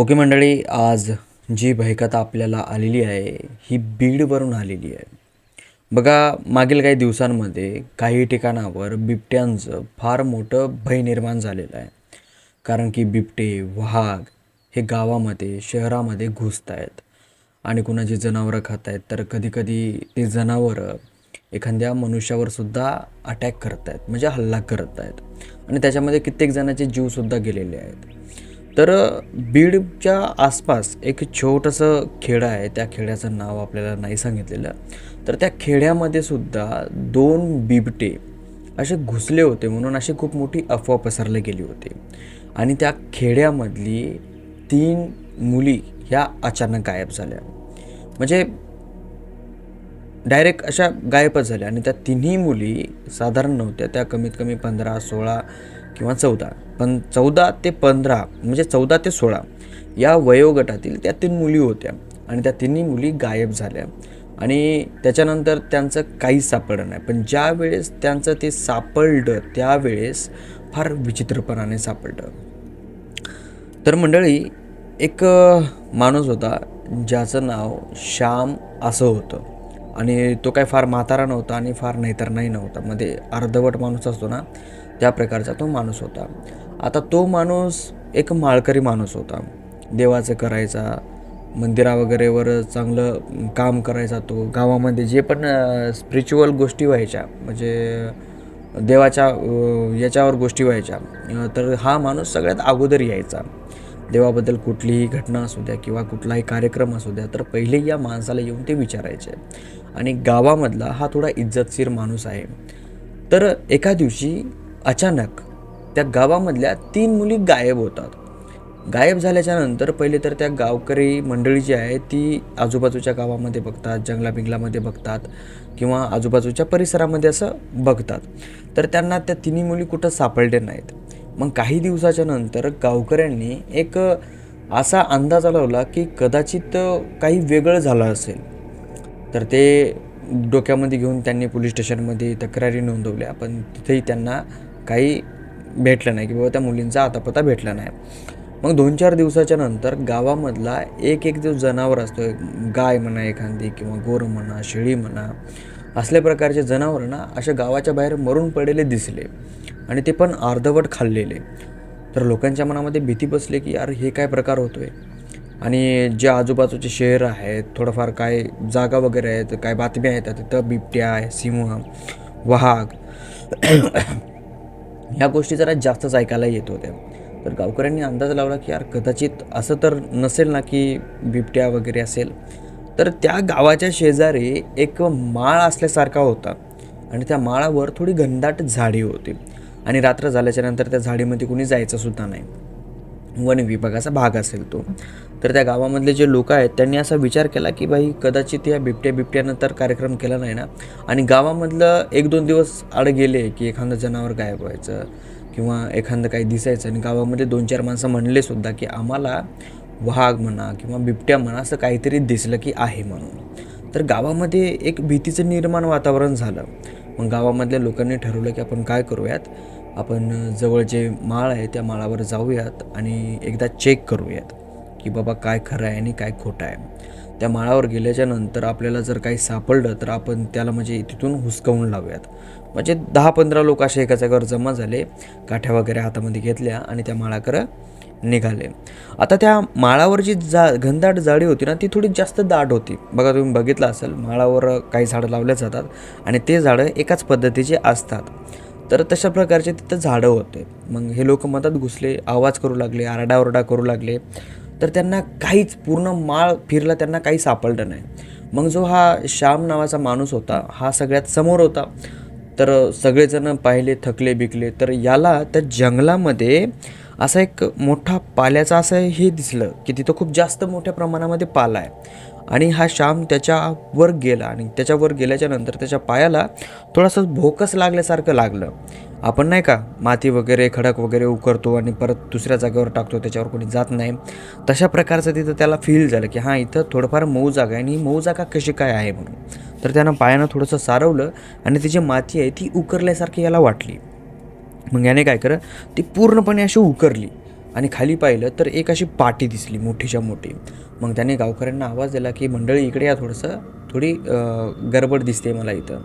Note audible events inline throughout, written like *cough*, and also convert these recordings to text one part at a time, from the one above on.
Okay मंडळी आज जी भयकथा आपल्याला आलेली आहे ही बीडवरून आलेली आहे. बघा मागील काही दिवसांमध्ये काही ठिकाणावर बिबट्यांचं फार मोठं भय निर्माण झालेलं आहे. कारण की बिबटे वाघ हे गावामध्ये शहरामध्ये घुसत आहेत. आणि कुणाची जनावरं खात आहेत तर कधीकधी ते जनावरं एखाद्या मनुष्यावरसुद्धा अटॅक करत आहेत म्हणजे हल्ला करत आहेत. आणि त्याच्यामध्ये कित्येक जणांचे जीवसुद्धा गेलेले आहेत. तर बीडच्या आसपास एक छोटंसं खेडं आहे. त्या खेड्याचं नाव आपल्याला नाही सांगितलेलं. तर त्या खेड्यामध्ये सुद्धा दोन बिबटे असे घुसले होते म्हणून अशी खूप मोठी अफवा पसरली गेली होती. आणि त्या खेड्यामधली तीन मुली ह्या अचानक गायब झाल्या. म्हणजे डायरेक्ट अशा गायबच झाल्या. आणि त्या तिन्ही मुली साधारण नव्हत्या. त्या कमीत कमी पंधरा सोळा किंवा चौदा. पण चौदा ते पंधरा म्हणजे चौदा ते सोळा या वयोगटातील त्या तीन मुली होत्या आणि त्या तिन्ही मुली गायब झाल्या. आणि त्याच्यानंतर त्यांचं काहीच सापडलं नाही. पण ज्या वेळेस त्यांचं ते सापडलं त्यावेळेस फार विचित्रपणाने सापडलं. तर मंडळी एक माणूस होता ज्याचं नाव श्याम असं होतं. आणि तो काय फार म्हातारा नव्हता आणि फार नाहीतर नाही नव्हता. मध्ये अर्धवट माणूस असतो ना त्या प्रकारचा तो माणूस होता. आता तो माणूस एक माळकरी माणूस होता. देवाचं करायचा मंदिरा वगैरेवर चांगलं काम करायचा तो गावामध्ये जे पण स्पिरिच्युअल गोष्टी व्हायच्या म्हणजे देवाच्या याच्यावर गोष्टी व्हायच्या तर हा माणूस सगळ्यात अगोदर यायचा. देवाबद्दल कुठलीही घटना असू द्या किंवा कुठलाही कार्यक्रम असू द्या तर पहिले या माणसाला येऊन ते विचारायचे. आणि गावामधला हा थोडा इज्जतशीर माणूस आहे. तर एका दिवशी अचानक त्या गावामधल्या तीन मुली गायब होतात. गायब झाल्याच्यानंतर पहिले तर त्या गावकरी मंडळी जी आहे ती आजूबाजूच्या गावामध्ये बघतात जंगला बिंगलामध्ये बघतात किंवा आजूबाजूच्या परिसरामध्ये असं बघतात. तर त्यांना त्या तिन्ही मुली कुठं सापडले नाहीत. मग काही दिवसाच्या नंतर गावकऱ्यांनी एक असा अंदाज लावला की कदाचित काही वेगळं झालं असेल. तर ते डोक्यामध्ये घेऊन त्यांनी पोलीस स्टेशनमध्ये तक्रारी नोंदवल्या पण तिथेही त्यांना काही भेटलं नाही की बाबा त्या मुलींचा आतापता भेटला नाही. मग दोन चार दिवसाच्या नंतर गावामधला एक एक जो जनावर असतो गाय म्हणा एखादी किंवा गोर म्हणा शेळी म्हणा असल्या प्रकारचे जनावर ना अशा गावाच्या बाहेर मरून पडलेले दिसले आणि ते पण अर्धवट खाल्लेले. तर लोकांच्या मनामध्ये भीती बसली की यार हे काय प्रकार होतोय? आणि जे आजूबाजूचे शहर आहेत थोडंफार काय जागा वगैरे आहेत काय बातम्या आहेत तिथं बिबट्या आहे सिंह वाघ ह्या गोष्टी जरा जास्तच ऐकायला येत होत्या. तर गावकऱ्यांनी अंदाज लावला की यार कदाचित असं तर नसेल ना की बिबट्या वगैरे असेल. तर त्या गावाच्या शेजारी एक माळ असल्यासारखा होता आणि त्या माळावर थोडी घनदाट झाडी होती. आणि रात्र झाल्याच्यानंतर त्या झाडीमध्ये कुणी जायचं सुद्धा नाही. वन विभागाचा भाग असेल तो. तर त्या गावामधले जे लोक आहेत त्यांनी असा विचार केला की बाई कदाचित या बिबट्या बिबट्यानं तर कार्यक्रम केला नाही ना? आणि गावामधलं एक दोन दिवस आड गेले की एखादं जनावर गायब व्हायचं किंवा एखादं काही दिसायचं आणि गावामध्ये दोन चार माणसं म्हणले सुद्धा की आम्हाला वाघ म्हणा किंवा बिबट्या म्हणा असं काहीतरी दिसलं की आहे म्हणून. तर गावामध्ये एक भीतीचं निर्माण वातावरण झालं. मग गावामधल्या लोकांनी ठरवलं की आपण काय करूयात? आपण जवळ जे माळ आहे त्या माळावर जाऊयात आणि एकदा चेक करूयात की बाबा काय खरं आहे आणि काय खोटं आहे. त्या माळावर गेल्याच्यानंतर आपल्याला जर काही सापडलं तर आपण त्याला म्हणजे तिथून हुसकावून लावूयात. म्हणजे दहा पंधरा लोक असे एका जागेवर जमा झाले काठ्या वगैरे हातामध्ये घेतल्या आणि त्या माळाकडं निघाले. आता त्या माळावर जी जा घनदाट जाळी होती ना ती थोडी जास्त दाट होती. बघा तुम्ही बघितलं असेल माळावर काही झाडं लावल्या जातात आणि ते झाडं एकाच पद्धतीचे असतात. तर तशा प्रकारचे तिथं झाडं होते. मग हे लोक मधात घुसले आवाज करू लागले आरडाओरडा करू लागले. तर त्यांना काहीच पूर्ण माळ फिरला त्यांना काही सापडलं नाही. मग जो हा श्याम नावाचा माणूस होता हा सगळ्यात समोर होता. तर सगळेजण पाहिले थकले बिकले. तर याला त्या जंगलामध्ये असा एक मोठा पाल्याचा असं हे दिसलं की तिथं खूप जास्त मोठ्या प्रमाणामध्ये पाला आहे. आणि हा श्याम त्याच्यावर गेला आणि त्याच्यावर गेल्याच्यानंतर त्याच्या पायाला थोडंसं भोकस लागल्यासारखं लागलं. आपण नाही का माती वगैरे खडक वगैरे उकरतो आणि परत दुसऱ्या जागेवर टाकतो त्याच्यावर कोणी जात नाही. तशा प्रकारचं तिथं त्याला फील झालं की हां इथं थोडंफार मऊ जागा आहे आणि ही मऊ जागा कशी काय आहे म्हणून. तर त्यानं पायानं थोडंसं सारवलं आणि ती जी माती आहे ती उकरल्यासारखी याला वाटली. मग याने काय करं ती पूर्णपणे अशी उकरली. आणि खाली पाहिलं तर एक अशी पाटी दिसली मोठीच्या मोठी. मग त्याने गावकऱ्यांना आवाज दिला की मंडळी इकडे या थोडंसं. थोडी गडबड दिसते मला इथं.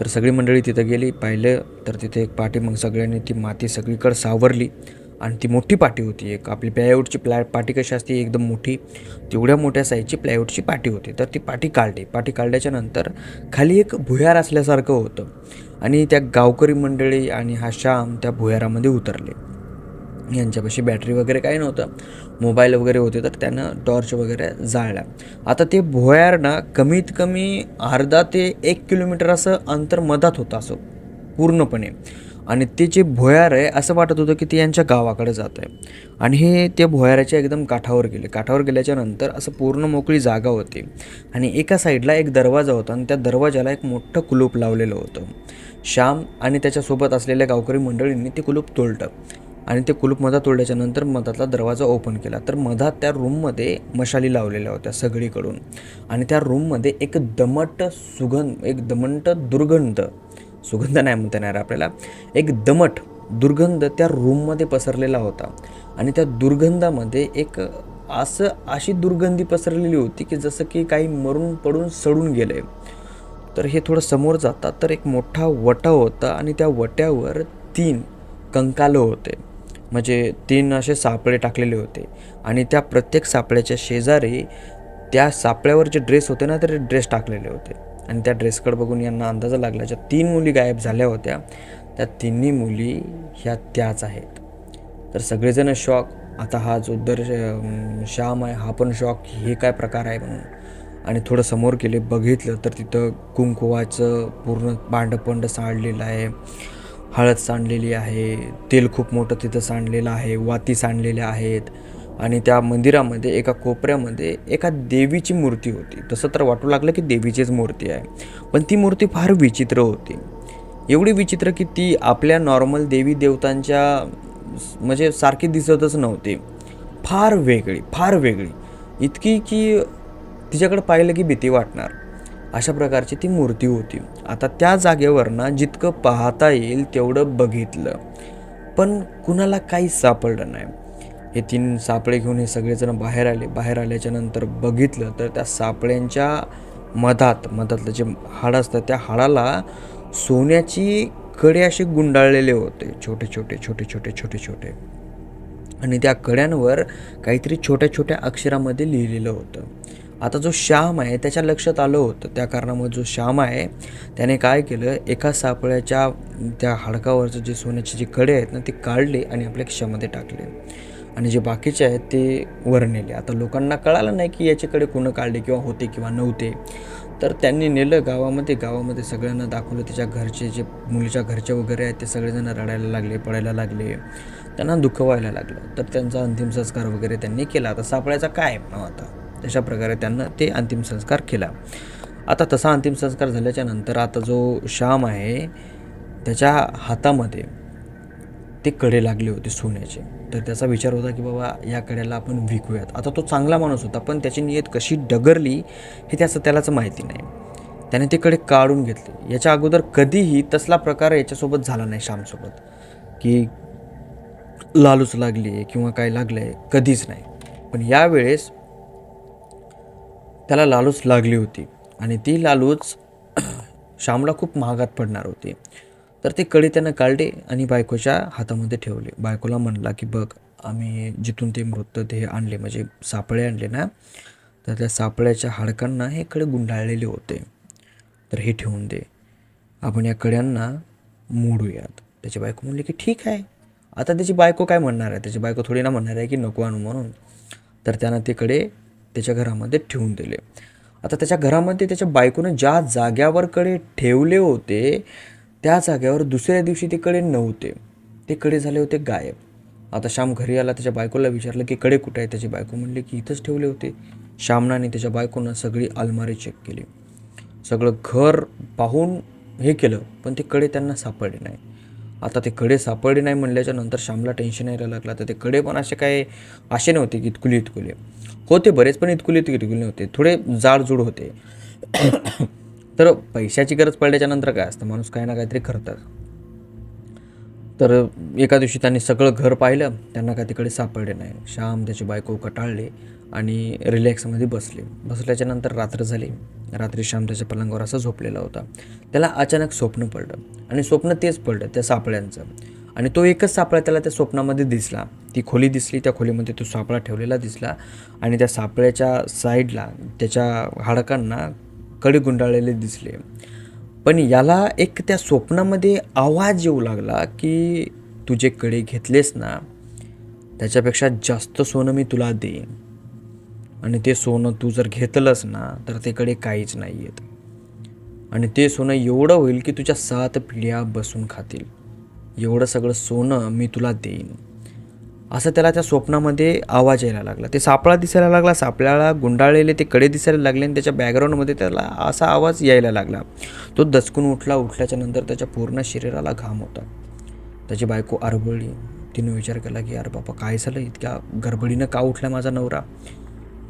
तर सगळी मंडळी तिथं गेली पाहिलं तर तिथे एक पाटी. मग सगळ्यांनी ती माती सगळीकडे सावरली आणि ती मोठी पाटी होती एक. आपली प्लायवूडची प्लाय पाटी कशी असते एकदम मोठी. तेवढ्या मोठ्या साईजची प्लायवूडची पाटी होती. तर ती पाटी काढली. पाटी काढल्याच्या नंतर खाली एक भुयार असल्यासारखं होतं. आणि त्या गावकरी मंडळी आणि हा श्याम त्या भुयारामध्ये उतरले. यांच्यापाशी बॅटरी वगैरे काही नव्हतं. मोबाईल वगैरे होते तर त्यानं टॉर्च वगैरे जाळल्या आता ते भोयारना कमीत कमी अर्धा ते एक किलोमीटर असं अंतर मधात होतं असं पूर्णपणे. आणि ते जे भोयार आहे असं वाटत होतं की ते यांच्या गावाकडे जात आहे. आणि हे त्या भोयाराच्या एकदम काठावर गेले. काठावर गेल्याच्यानंतर असं पूर्ण मोकळी जागा होती. आणि एका साईडला एक दरवाजा होता आणि त्या दरवाजाला एक मोठं कुलूप लावलेलं होतं. श्याम आणि त्याच्यासोबत असलेल्या गावकरी मंडळींनी ते कुलूप तोडलं. आणि ते कुलूप मधात तोडल्याच्या नंतर मधातला दरवाजा ओपन केला. तर मधात त्या रूममध्ये मशाली लावलेल्या होत्या सगळीकडून. आणि त्या रूममध्ये एक दमट सुगंध एक दमट दुर्गंध सुगंध नाही म्हणता येणार आपल्याला एक दमट दुर्गंध त्या रूममध्ये पसरलेला होता. आणि त्या दुर्गंधामध्ये एक असं अशी दुर्गंधी पसरलेली होती की जसं की काही मरून पडून सडून गेले. तर हे थोडं समोर जातात तर एक मोठा वटा होता आणि त्या वट्यावर तीन कंकालं होते. म्हणजे तीन असे सापळे टाकलेले होते. आणि त्या प्रत्येक सापळ्याच्या शेजारी त्या सापळ्यावर जे ड्रेस होते ना तर ड्रेस टाकलेले होते. आणि त्या ड्रेसकडे बघून यांना अंदाजा लागला ज्या तीन मुली गायब झाल्या होत्या त्या तिन्ही मुली ह्या त्याच आहेत. तर सगळेजण शॉक आता हा जो दर श्याम आहे हा पण शॉक हे काय प्रकार आहे म्हणून. आणि थोडं समोर गेले बघितलं तर तिथं कुंकुवाचं पूर्ण पांडपंड साडलेलं आहे. हळद सांडलेली आहे तेल खूप मोठं तिथं सांडलेलं आहे वाती सांडलेल्या आहेत. आणि त्या मंदिरामध्ये एका कोपऱ्यामध्ये एका देवीची मूर्ती होती. तसं तर वाटू लागलं की देवीचीच मूर्ती आहे. पण ती मूर्ती फार विचित्र होती. एवढी विचित्र की ती आपल्या नॉर्मल देवी देवतांच्या म्हणजे सारखी दिसतच नव्हती. फार वेगळी फार वेगळी. इतकी की तिच्याकडे पाहिलं की भीती वाटणार. अशा प्रकारची ती मूर्ती होती. आता त्या जागेवर ना जितकं पाहता येईल तेवढं बघितलं. पण कुणाला काहीच सापडलं नाही. हे तीन सापळे घेऊन हे सगळेजण बाहेर आले. बाहेर आल्याच्यानंतर बघितलं तर त्या सापळ्यांच्या मधात मधातलं जे हाड असतं त्या हाडाला सोन्याची कडे असे गुंडाळलेले होते. छोटे छोटे छोटे छोटे छोटे छोटे. आणि त्या कड्यांवर काहीतरी छोट्या छोट्या अक्षरामध्ये लिहिलेलं होतं. आता जो श्याम आहे त्याच्या लक्षात आलं होतं. त्या कारणामुळे जो श्याम आहे त्याने काय केलं? एका सापळ्याच्या त्या हाडकावरचं जे सोन्याचे जे कडे आहेत ना ते काढले आणि आपल्या खिशामध्ये टाकले. आणि जे बाकीचे आहेत ते वर नेले आता लोकांना कळालं नाही की याच्याकडे कुणं काढले किंवा होते किंवा नव्हते. तर त्यांनी नेलं गावामध्ये. गावामध्ये सगळ्यांना दाखवलं. त्याच्या घरचे जे मुलीच्या घरचे वगैरे आहेत ते सगळेजण रडायला लागले पडायला लागले. त्यांना दुखवायला व्हायला लागलं. तर त्यांचा अंतिम संस्कार वगैरे त्यांनी केला. आता सापळ्याचा काय आता. तशा प्रकारे त्यांना ते अंतिम संस्कार केला. आता तसा अंतिम संस्कार झाल्याच्यानंतर आता जो श्याम आहे त्याच्या हातामध्ये ते कडे लागले होते सोन्याचे. तर त्याचा विचार होता की बाबा या कड्याला आपण विकूयात. आता तो चांगला माणूस होता पण त्याची नियत कशी डगरली हे त्याचं त्यालाच माहिती नाही. त्याने ते कडे काढून घेतले. याच्या अगोदर कधीही तसला प्रकार याच्यासोबत झाला नाही श्यामसोबत. की लालूच लागली आहे किंवा काय लागलं आहे कधीच नाही. पण यावेळेस त्याला लालूच लागली होती. आणि ती लालूच श्यामला खूप महागात पडणार होती. तर ते कडे त्यानं काढले आणि बायकोच्या हातामध्ये ठेवले. बायकोला म्हणला की बघ आम्ही जिथून ते मृतदेह आणले म्हणजे सापळे आणले ना तर त्या सापळ्याच्या हाडकांना हे कडे गुंडाळलेले होते. तर हे ठेवून दे. आपण या कड्यांना मोडूयात. त्याची बायको म्हणली की ठीक आहे. आता त्याची बायको काय म्हणणार आहे? त्याची बायको थोडी ना म्हणणार आहे की नको आणू म्हणून. तर त्यानं ते कडे त्याच्या घरामध्ये ठेवून दिले. आता त्याच्या घरामध्ये त्याच्या बायकोनं ज्या जाग्यावर कडे ठेवले होते त्या जाग्यावर दुसऱ्या दिवशी ते कडे नव्हते. ते कडे झाले होते गायब. आता श्याम घरी आला त्याच्या बायकोला विचारलं की कडे कुठे आहे? त्याची बायको म्हणली की इथंच ठेवले होते. श्यामनाने त्याच्या बायकोनं सगळी अलमारी चेक केली. सगळं घर पाहून हे केलं पण ते कडे त्यांना सापडले नाही. आता ते कडे सापडले नाही म्हणल्याच्या नंतर श्यामला टेन्शन यायला लागला. तर ते कडे पण असे काय असे नव्हते की इतकुले इतकुले. होते बरेच पण इतकुले इतकुले नव्हते. थोडे जाडजूड होते. *coughs* तर पैशाची गरज पडल्याच्या नंतर काय असतं? माणूस काही ना काहीतरी करतात. तर एका दिवशी त्यांनी सगळं घर पाहिलं. त्यांना काय तिकडे सापडले नाही. श्याम त्याची बायको कटाळले. आणि रिलॅक्समध्ये बसले. बसल्याच्या नंतर रात्र झाली. रात्री श्याम त्याच्या पलंगावर असा झोपलेला होता. त्याला अचानक स्वप्न पडलं आणि स्वप्न तेच पडलं त्या सापळ्यांचं. आणि तो एकच सापळा त्याला त्या स्वप्नामध्ये दिसला. ती खोली दिसली त्या खोलीमध्ये तो सापळा ठेवलेला दिसला आणि त्या सापळ्याच्या साईडला त्याच्या हाडकांना कडे गुंडाळलेले दिसले. पण याला एक त्या स्वप्नामध्ये आवाज येऊ लागला की तू जे कडे घेतलेस ना त्याच्यापेक्षा जास्त सोनं मी तुला देईन. आणि ते सोनं तू जर घेतलंस ना तर ते कडे काहीच नाही आहेत आणि ते सोनं एवढं होईल की तुझ्या सात पिढ्या बसून खातील. एवढं सगळं सोनं मी तुला देईन. असं त्याला त्या स्वप्नामध्ये आवाज यायला लागला. ते सापळा दिसायला लागला सापळ्याला गुंडाळलेले ते कडे दिसायला लागले आणि त्याच्या बॅकग्राऊंडमध्ये त्याला असा आवाज यायला लागला. तो दचकून उठला उठल्याच्या नंतर त्याच्या पूर्ण शरीराला घाम होता. त्याची बायको आरबळली. तिने विचार केला की अरे बापा काय झालं? इतक्या गडबडीनं का उठला माझा नवरा?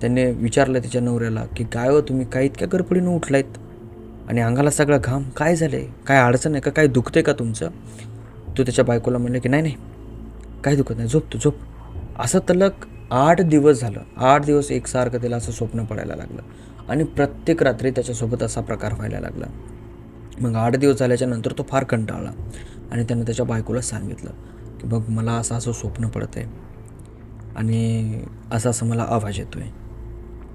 त्याने विचारलं त्याच्या नवऱ्याला की काय हो तुम्ही? काय इतक्या गडबडीनं उठलायत? आणि अंगाला सगळा घाम? काय झालं आहे काय अडचण आहे का? काय दुखते का तुमचं? तो त्याच्या बायकोला म्हणलं की नाही नाही. काय दुखत नाही. झोप तू झोप. असं तलक आठ दिवस झालं. आठ दिवस एकसारखं त्याला असं स्वप्न पडायला लागलं. आणि प्रत्येक रात्री त्याच्यासोबत असा प्रकार व्हायला लागला. मग आठ दिवस झाल्याच्यानंतर तो फार कंटाळला आणि त्यानं त्याच्या बायकोला सांगितलं की बघ मला असं असं स्वप्न पडत आहे आणि असं असं मला आवाज येतो आहे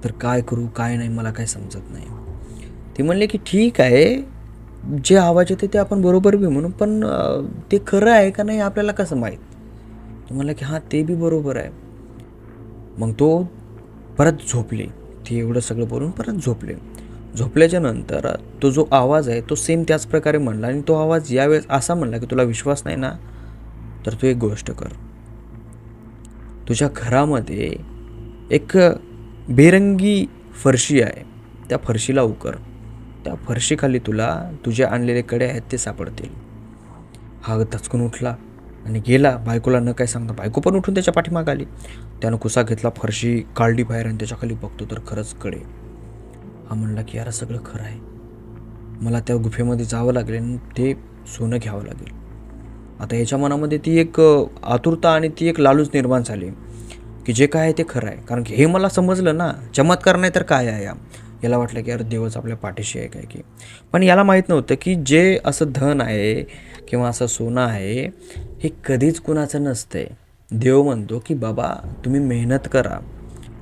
तर काय करू काय नाही मला काय समजत नाही. ते म्हणले की ठीक आहे जे आवाज येते ते आपण बरोबर बी म्हणू पण ते खरं आहे का नाही आपल्याला कसं माहीत? म्हणलं की हां ते बी बरोबर आहे. मग तो परत झोपले. ते एवढं सगळं बोलून परत झोपले. झोपल्याच्या नंतर तो जो आवाज आहे तो सेम त्याच प्रकारे म्हणला आणि तो आवाज यावेळेस असा म्हणला की तुला विश्वास नाही ना तर तू एक गोष्ट कर. तुझ्या घरामध्ये एक बेरंगी फरशी आहे. त्या फरशीला उकर. त्या फरशीखाली तुला तुझे आणलेले कडे आहेत ते सापडतील. हा धचकून उठला आणि गेला. बायकोला न काय सांगता बायको पण उठून त्याच्या पाठीमाग आली. त्यानं कुसा घेतला फरशी काढली बाहेर आणि त्याच्याखाली बघतो तर खरंच कडे. हा म्हणला की यार सगळं खरं आहे. मला त्या गुफेमध्ये जावं लागेल आणि ते सोनं घ्यावं लागेल. आता याच्या मनामध्ये ती एक आतुरता आणि ती एक लालूच निर्माण झाली. की जे काय आहे ते खरं आहे. कारण की हे मला समजलं ना चमत्कार नाही तर काय आहे या? याला वाटलं की अरे देवच आपल्या पाठीशी आहे काय की. पण याला माहीत नव्हतं की जे असं धन आहे किंवा असं सोनं आहे हे कधीच कुणाचं नसतंय. देव म्हणतो की बाबा तुम्ही मेहनत करा.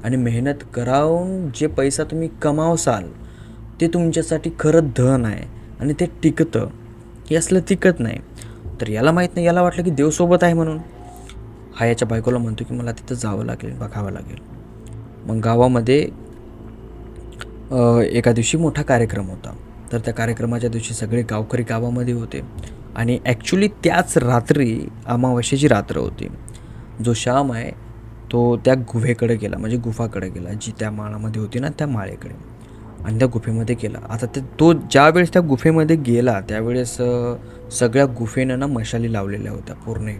आणि मेहनत करावून जे पैसा तुम्ही कमावसाल ते तुमच्यासाठी खरं धन आहे. आणि ते टिकतं. हे असलं टिकत नाही. तर याला माहीत नाही याला वाटलं की देवसोबत आहे म्हणून. हा याच्या बायकोला म्हणतो की मला तिथं जावं लागेल बघावं लागेल. मग गावामध्ये एका दिवशी मोठा कार्यक्रम होता. तर त्या कार्यक्रमाच्या दिवशी सगळे गावकरी गावामध्ये होते. आणि ॲक्च्युली त्याच रात्री अमावस्येची रात्र होती. जो श्याम आहे तो त्या गुहेकडे गेला म्हणजे गुफाकडे गेला जी त्या माळामध्ये होती ना त्या माळेकडे. आणि त्या गुफेमध्ये गेला. आता ते तो ज्यावेळेस त्या गुफेमध्ये गेला त्यावेळेस सगळ्या गुफेनं ना मशाली लावलेल्या होत्या पूर्ण ए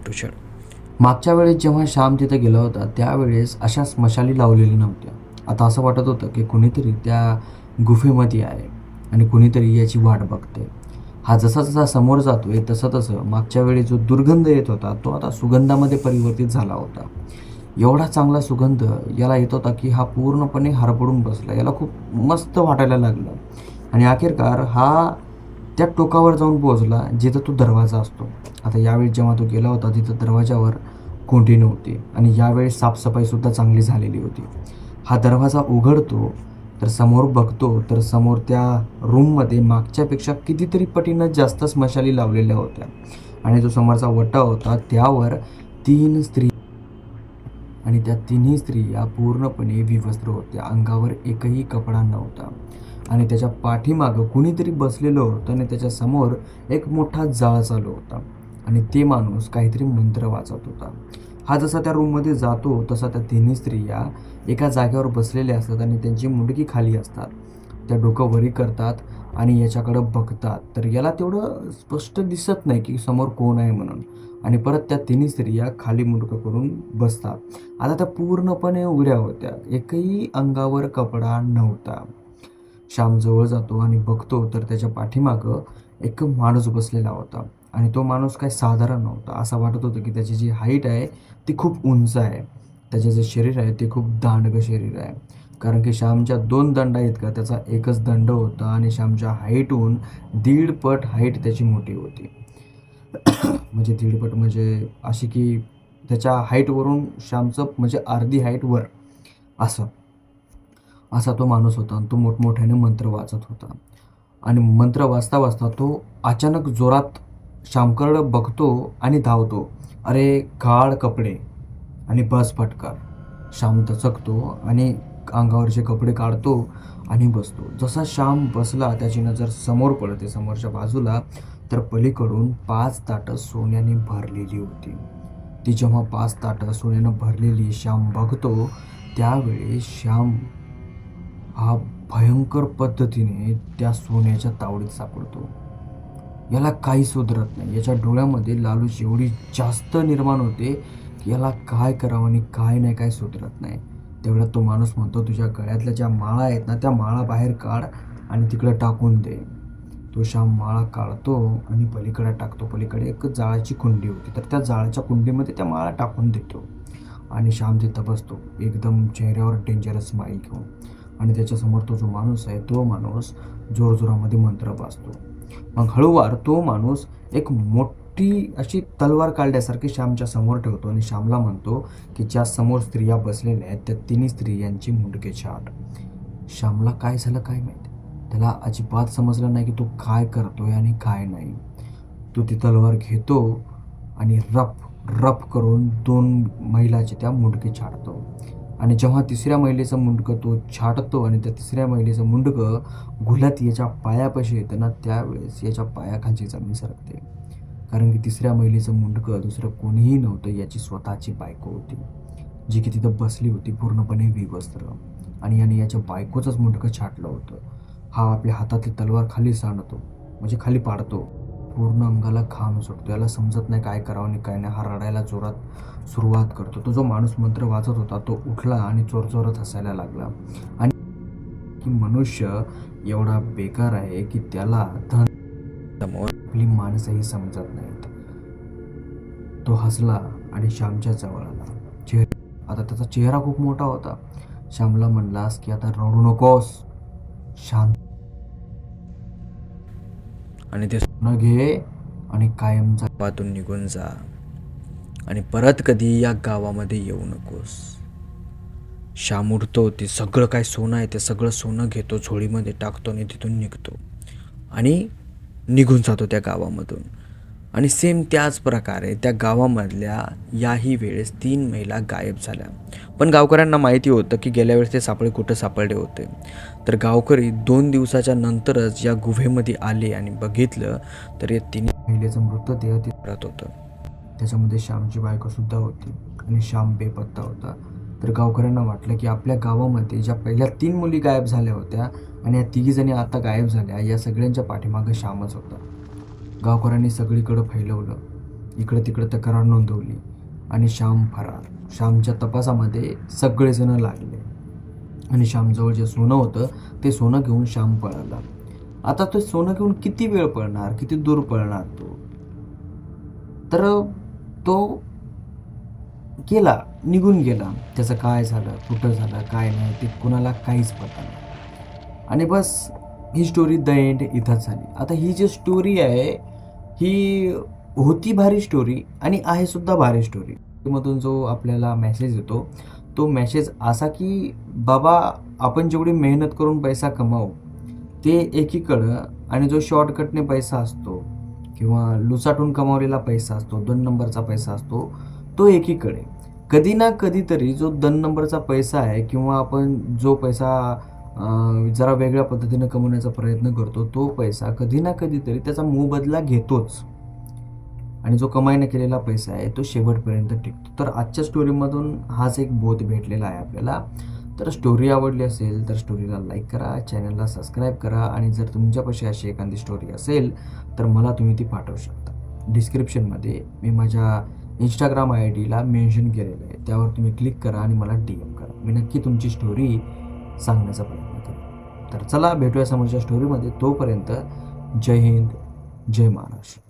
मागच्या वेळेस जेव्हा श्याम तिथं गेला होता त्यावेळेस अशा स्मशाली लावलेली नव्हत्या. आता असं वाटत होतं की कुणीतरी त्या गुफेमध्ये आहे आणि कुणीतरी याची वाट बघते हा जसा जसा समोर जातोय तसं तसं मागच्या वेळी जो दुर्गंध येत होता तो आता सुगंधामध्ये परिवर्तित झाला होता. एवढा चांगला सुगंध याला येत होता की हा पूर्णपणे हरपडून बसला. याला खूप मस्त वाटायला लागलं. आणि अखेरकार हा त्या टोकावर जाऊन पोहोचला जिथं तो दरवाजा असतो. आता यावेळी जेव्हा तो गेला होता तिथं दरवाजावर कोंडी नव्हती आणि यावेळी साफसफाईसुद्धा चांगली झालेली होती. हा दरवाजा उघडतो तर समोर बघतो तर समोर त्या रूममध्ये मागच्यापेक्षा कितीतरी पटीनं जास्त स्मशाली लावलेल्या होत्या. आणि जो समोरचा वटा होता त्यावर तीन स्त्री आणि त्या तिन्ही स्त्रिया पूर्णपणे विवस्त्र होत्या. अंगावर एकही कपडा नव्हता. आणि त्याच्या पाठीमागं कुणीतरी बसलेलं होतं आणि त्याच्यासमोर एक मोठा जाळ चालू होता. आणि ते माणूस काहीतरी मंत्र वाचत होता. हा जसा त्या रूममध्ये जातो तसा त्या तिन्ही स्त्रिया एका जागेवर बसलेल्या असतात आणि त्यांची मुंडकी खाली असतात. त्या डोकं वरी करतात आणि याच्याकडं बघतात. तर याला तेवढं स्पष्ट दिसत नाही की समोर कोण आहे म्हणून. आणि परत त्या तिन्ही स्त्रिया खाली मुंडकं करून बसतात. आता त्या पूर्णपणे उघड्या होत्या. एकही अंगावर कपडा नव्हता. श्याम जवळ जातो आणि बघतो तर त्याच्या पाठीमागं एक माणूस बसलेला होता. आणि तो माणूस काय साधारण नव्हता. असं वाटत होतं की त्याची जी हाईट आहे ती खूप उंच आहे. त्याचे जे शरीर आहे ते खूप दांडगं शरीर आहे. कारण की श्यामच्या दोन दंड आहेत का त्याचा एकच दंड होता आणि श्यामच्या हाईटहून दीड पट हाईट त्याची मोठी होती. *coughs* म्हणजे दीडपट म्हणजे अशी की त्याच्या हाईटवरून श्यामचं म्हणजे अर्धी हाईट वर. असं. असा तो माणूस होता आणि तो मोठमोठ्याने मंत्र वाचत होता. आणि मंत्र वाचता वाचता तो अचानक जोरात श्यामकडं बघतो आणि धावतो. अरे काळ कपडे आणि बस फटकार. श्याम दचकतो आणि अंगावरचे कपडे काढतो आणि बसतो. जसा श्याम बसला त्याची नजर समोर पडते. समोरच्या बाजूला तर पलीकडून पाच ताटं सोन्याने भरलेली होती. ती जेव्हा पाच ताटं सोन्यानं भरलेली श्याम बघतो त्यावेळी श्याम हा भयंकर पद्धतीने त्या सोन्याच्या तावडीत सापडतो. याला काही सुधरत नाही. याच्या डोळ्यामध्ये लालूच एवढी जास्त निर्माण होते की याला काय करावं आणि काय नाही काय सुधरत नाही. तेवढ्यात तो माणूस म्हणतो तुझ्या गळ्यातल्या ज्या माळा आहेत ना त्या माळा बाहेर काढ आणि तिकडे टाकून दे. तो श्याम माळा काढतो आणि पलीकडे टाकतो. पलीकडे एक जाळाची कुंडी होती. तर त्या जाळाच्या कुंडीमध्ये त्या माळा टाकून देतो. आणि श्याम तिथं बसतो. एकदम चेहऱ्यावर डेंजरस माईल घेऊन. आणि त्याच्यासमोर तो जो माणूस आहे तो माणूस जोरजोरामध्ये मंत्र वाचतो. मग हळूवार तो माणूस एक मोठी अशी तलवार काढल्यासारखी श्यामच्या समोर ठेवतो आणि श्यामला म्हणतो की ज्या समोर स्त्रिया बसलेल्या आहेत त्या तिन्ही स्त्रियांची मुंडके छाट. श्यामला काय झालं काय माहिती? त्याला अजिबात समजलं नाही की तो काय करतोय आणि काय नाही. तो ती तलवार घेतो आणि रप रप करून दोन महिलाचे त्या मुंडके छाडतो आणि जेव्हा तिसऱ्या महिलेचं मुंडकं तो छाटतो आणि त्या तिसऱ्या महिलेचं मुंडकं घुलत याच्या पायापाशी येतं ना त्यावेळेस याच्या पायाखालची जमीन सरकते. कारण की तिसऱ्या महिलेचं मुंडकं दुसरं कोणीही नव्हतं याची स्वतःची बायको होती जी की तिथं बसली होती पूर्णपणे विवस्त्र. आणि याने याच्या बायकोचंच मुंडकं छाटलं होतं. हा आपल्या हातातली तलवार खाली सांडतो म्हणजे खाली पाडतो. पूर्ण अंगाला खांब सुटतो. याला समजत नाही काय करावं आणि काय नाही. हा रडायला जोरात सुरुवात करतो. तो जो माणूस मंत्र वाचत होता तो उठला आणि चोरचोरत हसायला लागला. आणि की मनुष्य एवढा बेकार आहे की त्याला धन समोर आपली माणसंही समजत नाहीत. तो हसला आणि श्यामच्या जवळ आला. चेहरा आता त्याचा चेहरा खूप मोठा होता. श्यामला म्हणलास की आता रडू नकोस. शांत आणि ते सोनं घे आणि कायमचा पातून निघून जा. आणि परत कधी या गावामध्ये येऊ नकोस. श्याम उठतो ते सगळं काय सोनं आहे ते सगळं सोनं घेतो झोळीमध्ये टाकतो आणि तिथून निघतो. आणि निघून जातो त्या गावामधून. आणि सेम त्याच प्रकारे त्या गावामधल्या याही वेळेस तीन महिला गायब झाल्या. पण गावकऱ्यांना माहिती होतं की गेल्या वेळेस ते सापळे कुठं सापडले होते. तर गावकरी दोन दिवसाच्या नंतरच या गुहेमध्ये आले आणि बघितलं तर या तिन्ही महिलेचं मृतदेह ती करत होतं. त्याच्यामध्ये श्यामची बायकोसुद्धा होती आणि श्याम बेपत्ता होता. तर गावकऱ्यांना वाटलं की आपल्या गावामध्ये ज्या पहिल्या तीन मुली गायब झाल्या होत्या आणि या तिघी जणी आता गायब झाल्या या सगळ्यांच्या पाठीमागं श्यामच होता. गावकऱ्यांनी सगळीकडं फैलवलं. इकडं तिकडं तक्रार नोंदवली आणि श्याम फरार. श्यामच्या तपासामध्ये सगळेजण लागले. आणि श्यामजवळ जे सोनं होतं ते सोनं घेऊन श्याम पळाला. आता तो सोनं घेऊन किती वेळ पळणार किती दूर पळणार तो? तर तो गेला निघून गेला. त्याचं काय झालं कुठं झालं काय नाही ते कुणाला काहीच पता नाही. आणि बस ही स्टोरी द एंड इथंच झाली. आता ही जी स्टोरी आहे ही होती भारी स्टोरी आणि आहे सुद्धा भारी स्टोरी मधून जो आपल्याला मेसेज येतो तो मेसेज असा की बाबा आपण जेवढी मेहनत करून पैसा कमावू ते एकीकडं आणि जो शॉर्टकटने पैसा असतो किंवा लुसाटून कमावलेला पैसा असतो दोन नंबरचा पैसा असतो तो एकीकडे. कधी ना कधीतरी जो दोन नंबरचा पैसा आहे किंवा आपण जो पैसा जरा वेगळ्या पद्धतीनं कमवण्याचा प्रयत्न करतो. तो पैसा कधी ना कधीतरी त्याचा मोबदला घेतोच. आणि जो कमाईने केलेला पैसा आहे तो शेवटपर्यंत टिकतो. तर आजच्या स्टोरीमधून हाच एक बोध भेटलेला आहे आपल्याला. तर स्टोरी आवडली असेल तर स्टोरीला लाईक करा चॅनलला सबस्क्राईब करा. आणि जर तुमच्यापाशी अशी एखादी स्टोरी असेल तर मला तुम्ही ती पाठवू शकता. डिस्क्रिप्शनमध्ये मी माझ्या इंस्टाग्राम आय डीला मेन्शन केलेलं आहे. त्यावर तुम्ही क्लिक करा आणि मला डी एम करा. मी नक्की तुमची स्टोरी सांगण्याचा प्रयत्न तर चला भेटूया समोरच्या स्टोरीमध्ये तोपर्यंत जय हिंद जय महाराष्ट्र.